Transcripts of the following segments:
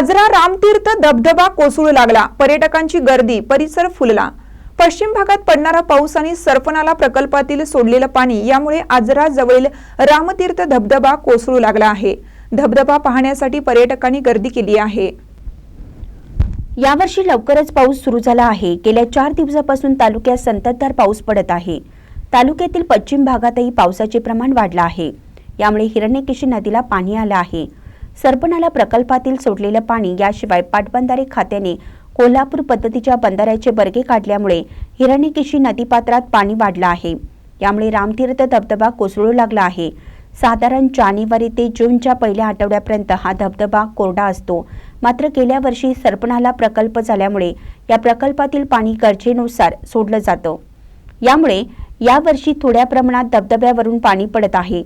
आजरा रामतीर्थ धबधबा कोसळू लागला. पर्यटकांची गर्दी परिसर फुलला. पश्चिम भागात पडणारा पाऊस आणि सरपणाला प्रकल्पातील सोडलेलं पाणी यामुळे आजरा जवळील रामतीर्थ धबधबा कोसळू लागला आहे. धबधबा पाहण्यासाठी पर्यटकांनी गर्दी केली आहे. यावर्षी लवकरच पाऊस सुरू झाला आहे. गेल्या चार दिवसापासून तालुक्यात संततधार पाऊस पडत आहे. तालुक्यातील पश्चिम भागातही पावसाचे प्रमाण वाढलं आहे. यामुळे हिरण्यकेशी नदीला पाणी आलं आहे. सरपणाला प्रकल्पातील सोडलेलं पाणी याशिवाय पाटबंधारे खात्याने कोल्हापूर पद्धतीच्या बंधाऱ्याचे बर्गे काढल्यामुळे हिरण्यकेशी नदीपात्रात पाणी वाढलं आहे. यामुळे रामतीर्थ धबधबा कोसळू लागला आहे. साधारण जानेवारी ते जूनच्या पहिल्या आठवड्यापर्यंत हा धबधबा कोरडा असतो. मात्र गेल्या वर्षी सरपणाला प्रकल्प झाल्यामुळे या प्रकल्पातील पाणी गरजेनुसार सोडलं जातं. यामुळे यावर्षी थोड्या प्रमाणात धबधब्यावरून पाणी पडत आहे.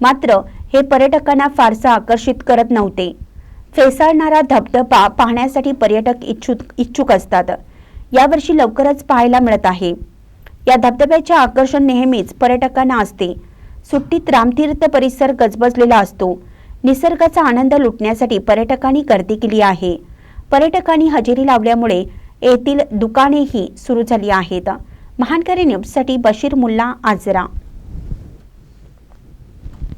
मात्र हे पर्यटकांना फारसं आकर्षित करत नव्हते. फेसाळणारा धबधबा पाहण्यासाठी पर्यटक इच्छुक इच्छुक असतात. यावर्षी लवकरच पाहायला मिळत आहे. या धबधब्याचे आकर्षण नेहमीच पर्यटकांना असते. सुट्टीत रामतीर्थ परिसर गजबजलेला असतो. निसर्गाचा आनंद लुटण्यासाठी पर्यटकांनी गर्दी केली आहे. पर्यटकांनी हजेरी लावल्यामुळे येथील दुकानेही सुरू झाली आहेत. महानकारी न्यूजसाठी बशीर मुल्ला आजरा.